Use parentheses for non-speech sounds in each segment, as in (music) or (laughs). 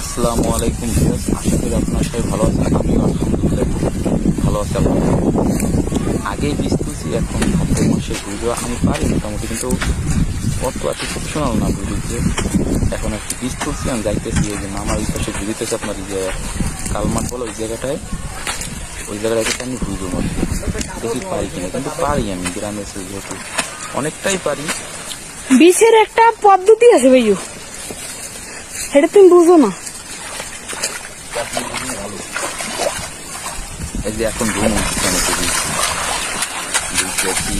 আসসালামু আলাইকুম ভিউয়ার্স, আশা করি আপনার সবাই ভালো আছেন আমি আলহামদুলিল্লাহ ভালো আছি আগেই বীজ এখন ভাদ্র মাসের ভিডিও আমি পারি, মোটামুটি কিন্তু অত আর প্রফেশনাল না বুঝতে এখন একটু বীজ তুলছি আমি যাইতেছি, এই জন্য আমার ওই পাশে ঘুরিতেছে আপনার এই যে কালমাট বলে ওই জায়গাটায়, ওই জায়গাটাকে আমি ঘুরবো মধ্যে দেখি পারি কিনা? কিন্তু পারি আমি, গ্রামে এসে যেহেতু। অনেকটাই পারি। বিষের একটা পদ্ধতি আছে ভাইয়ু। সেটা তুমি বুঝো না। এই যে এখন ঘুম উঠছে অনেকে বুঝতেছি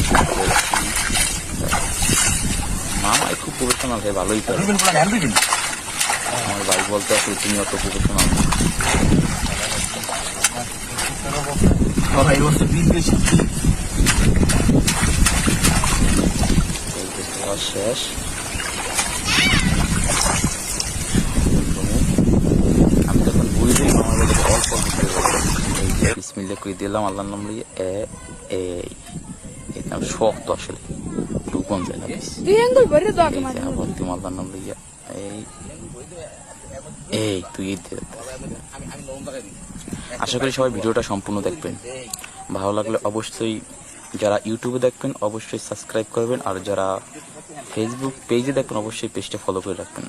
মামাই খুব প্রফেশনাল হয় ভালোই পারে আমার ভাই বলতে আসলে তুমি অত প্রফেশনাল শেষ আমি যখন বুঝি আমার বলে অল্প অল্প করে বলব। এই যে বিসমিল্লা করে দিলাম আল্লাহর নাম লিয়ে এ এর নাম শক্ত আসলে। ঢুকন যায় না আল্লাহর নাম লিয়ে এই এই তুই আশা করি সবাই ভিডিওটা সম্পূর্ণ দেখবেন। ভালো লাগলে অবশ্যই যারা ইউটিউবে দেখবেন অবশ্যই সাবস্ক্রাইব করবেন। আর যারা ফেসবুক পেজে দেখবেন অবশ্যই পেজটা ফলো করে রাখবেন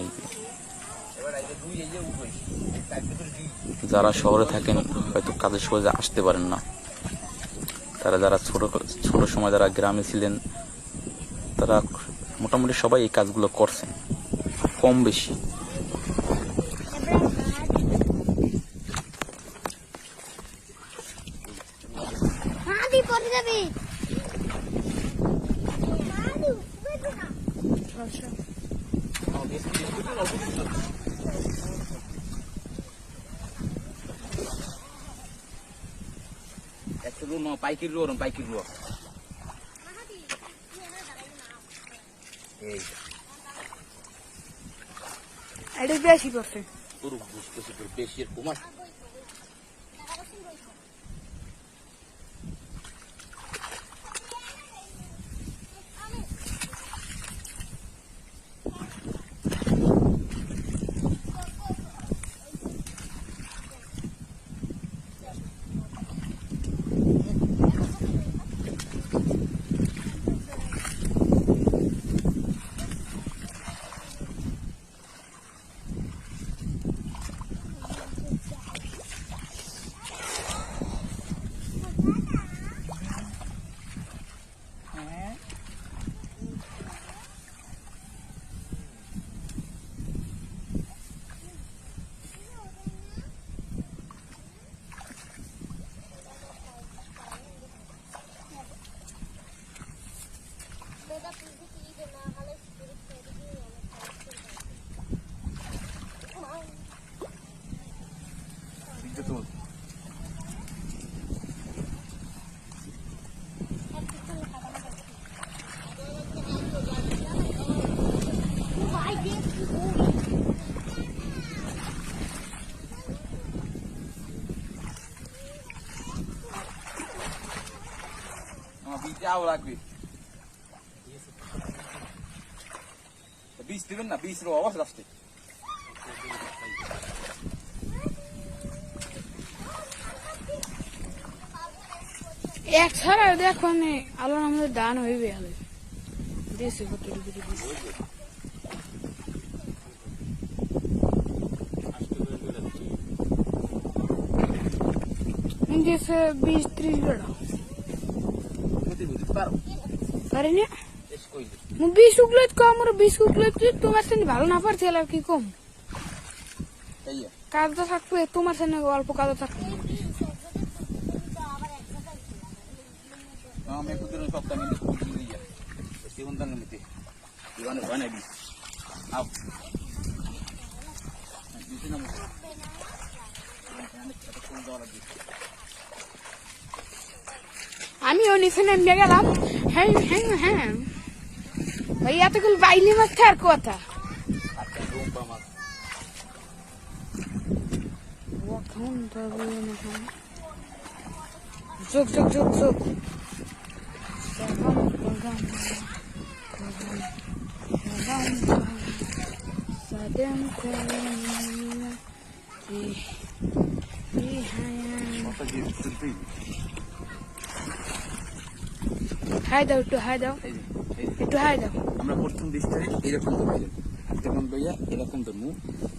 এই যে। যারা শহরে থাকেন, হয়তো কাজের সহজে আসতে পারেন না। তারা যারা ছোট ছোট সময় যারা গ্রামে ছিলেন, তারা মোটামুটি সবাই এই কাজগুলো করছেন, কম বেশি। একটা রো ন পাইকির রো পাইকির রো এই এটা বেশি করছে তোর বুঝতেছি তোর বেশি আর কুমার বীজ লাগবে। বীজ দিবেন না, বীজ রো আওয়াজ লাস্টে এক ছাড়া দেখো আল্লাহ আমাদের দান হইবে হবে দেশে কত ডিগ্রি দিয়েছে বিশ ত্রিশ বেড়া। পারি না বিশ উগলত কম আর বিশ উগলত তোমার সাথে ভালো না পারছে আর কি কম? কাজটা থাকবে তোমার সাথে অল্প কাজও থাকবে আমি একটু দিন সপ্তাহ মিলে দিয়ে। নিতে ইবানে ভয় নাই আও। দিছি না মুখে আমি ও নিচে নেমে গেলাম হ্যাঁ হ্যাঁ হ্যাঁ ভাই এতগুলো বাইলি মাছ আর কথা আচ্ছা রুম্পা মাছ যোগ যোগ যোগ যোগ دم হাই দাও একটু হাই দাও একটু হাই দাও আমরা প্রথম দৃষ্টিতে এরকম ধরবো যেমন ভাইয়া এরকম ধরবো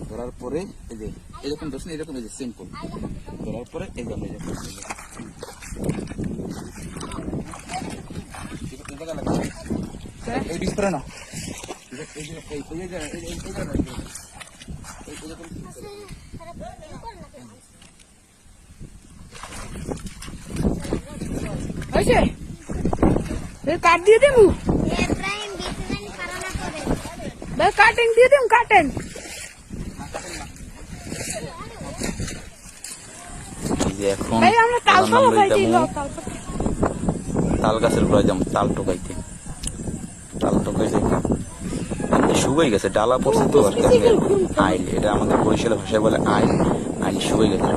ধরার পরে এই যে এরকম ধরছেন এরকম এই যে সিম্পল ধরার পরে এই যে আমরা এরকম এই যে। ঠিক আছে, এই জায়গা লাগবে। এই বিষ করে না এই কাট দিয়ে দেবো এব্রাহিম বিছানানি পারানা করে ভাই কাটিং দিয়ে দেবো কাটেন এখন তাল গাছের যাব তাল টোকাইতে। তাল শুকাই গেছে ডালা পড়ছে তো আর কি আইল এটা আমাদের বরিশালের ভাষায় বলে আইল। আইল শুকাই গেছে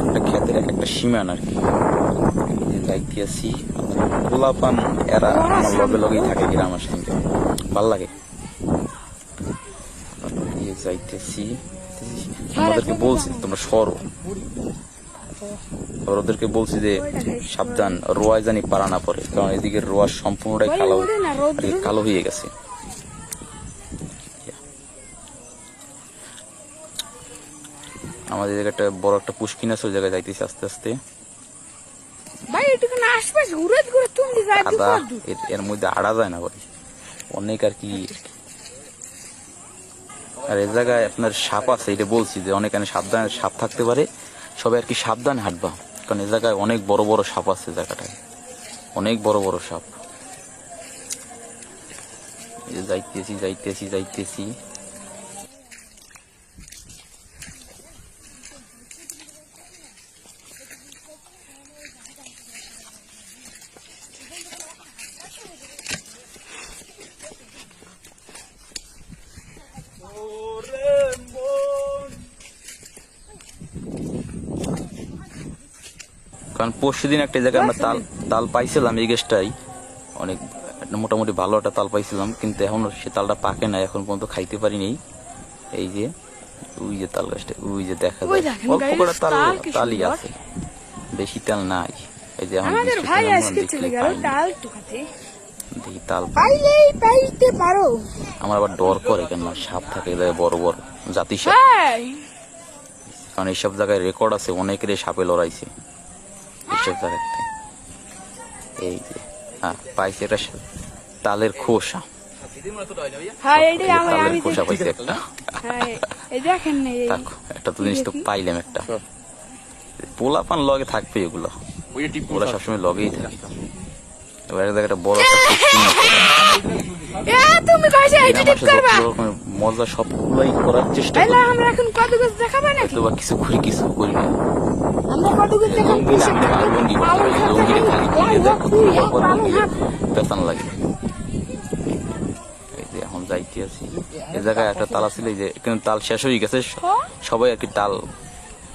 একটা ক্ষেতের একটা সীমান আর কি। লাইক দিয়েছি গোলাপান এরা আমার লগে লগেই থাকে গ্রামের সঙ্গে। ভালো লাগে। যাইতেছি। আমাদেরকে বলছি তোমরা সরো। ওদেরকে বলছি যে সাবধান রোয়া জানি পারা না পড়ে। কারণ এদিকে রোয়া সম্পূর্ণটাই কালো। কালো হয়ে গেছে। আমাদের এদিকে একটা বড় একটা পুষ্কিন আছে ওই জায়গায় যাইতেছি আস্তে আস্তে। ভাই এটুকু না আশপাশ ঘুরে ঘুরে তুমি আদা এর- মধ্যে আড়া যায় না ভাই। অনেক আর কি আর এ জায়গায় আপনার সাপ আছে এটা বলছি যে অনেক এখানে সাবধানে সাপ থাকতে পারে। সবাই আর কি সাবধানে হাঁটবা কারণ এ জায়গায় অনেক বড় বড় সাপ আছে জায়গাটায়। অনেক বড় বড় সাপ। যাইতেছি যাইতেছি যাইতেছি। কারণ পরশু দিন একটা জায়গায় আমরা তাল তাল পাইছিলাম এই গাছটাই অনেক মোটামুটি ভালো একটা তাল পাইছিলাম কিন্তু এখন সে তালটা পাকে না এখন পর্যন্ত খাইতে পারিনি। এই যে ওই যে তাল গাছটা ওই যে দেখা যায়। অল্প করে তাল তাল তালই আছে। বেশি তাল নাই। এই যে এখন দেখি তাল পাইলেই পাইতে পারো। আমার আবার ডর করে কেন? সাপ থাকে বড় বড় জাতি সাপ কারণ এইসব জায়গায় রেকর্ড আছে অনেকের সাপে লড়াইছে। এইসব জায়গাতে এই যে হ্যাঁ পাইছে একটা সা- তালের খোসা। হ্যাঁ এই এইটাই যে আমি তালের খোসা দেখছি। পাইছে একটা। হ্যাঁ একটা তো জিনিস তো পাইলাম একটা। পোলা পান লগে থাকবে এগুলো। ওরা সবসময় লগেই থাকে। এবার এক জায়গায় একটা বড় একটা (laughs) এ তুমি কইছে এই ঠিক করবা? মজা সবগুলাই করার চেষ্টা করি। আমরা এখন কত কিছু দেখাবো নাকি? হয়তো কিছু করি কিছু করি না। আমরা কত কিছু দেখাবো? লুঙ্গি না আমি আর লুঙ্গি? পরতে পারি। লুঙ্গিটা খালি খুলে দেখো তোলার পরে লুঙ্গিটা পেতান লাগে। এখন যাইতে আছি এই জায়গায় একটা তাল ছিল যে এখানে তাল শেষ হয়ে গেছে। সবাই আর কি তাল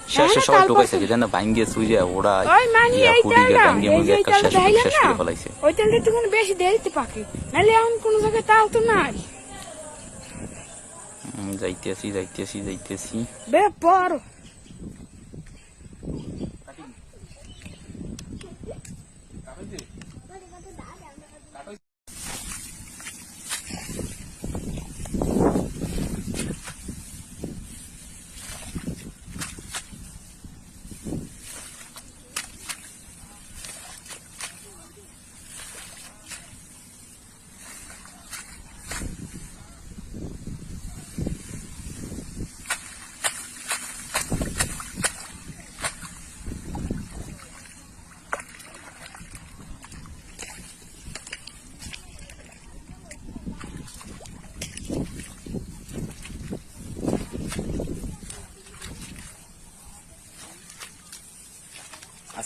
শেষে হ্যাঁ, সবাই ঢুকাইছে। কি জানে ভাঙ্গে সুইরে ওরা ওই মানি ইয়া এই কুড়ি তেলটা ভাঙ্গে যে একটা শেষ শেষ করে ফেলাইছে। ওই তেলটা একটু বেশি দেরিতে পাকে নাহলে এখন কোন জায়গায় তাও তো নাই। যাইতেছি যাইতেছি যাইতেছি। যাইতে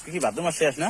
আজকে কি ভাদ্র মাস শেষ না?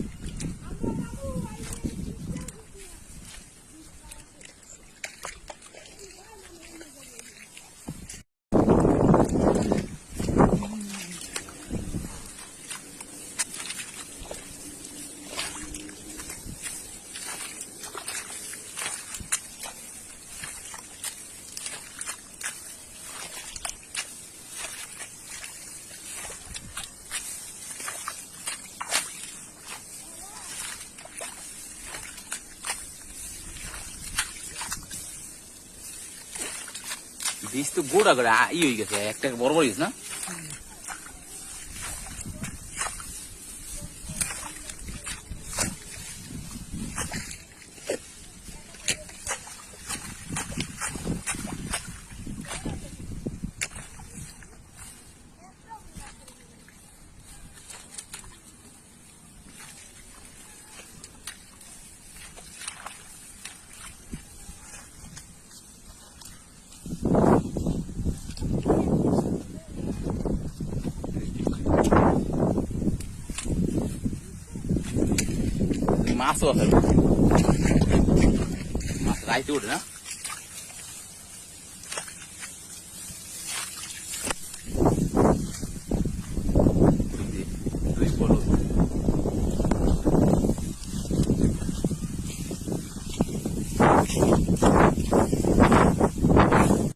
বীজ তো গোড়া আ- ই হয়ে গেছে একটা বড় বড় না মাছও আছে মাছ রাইতে ওঠে না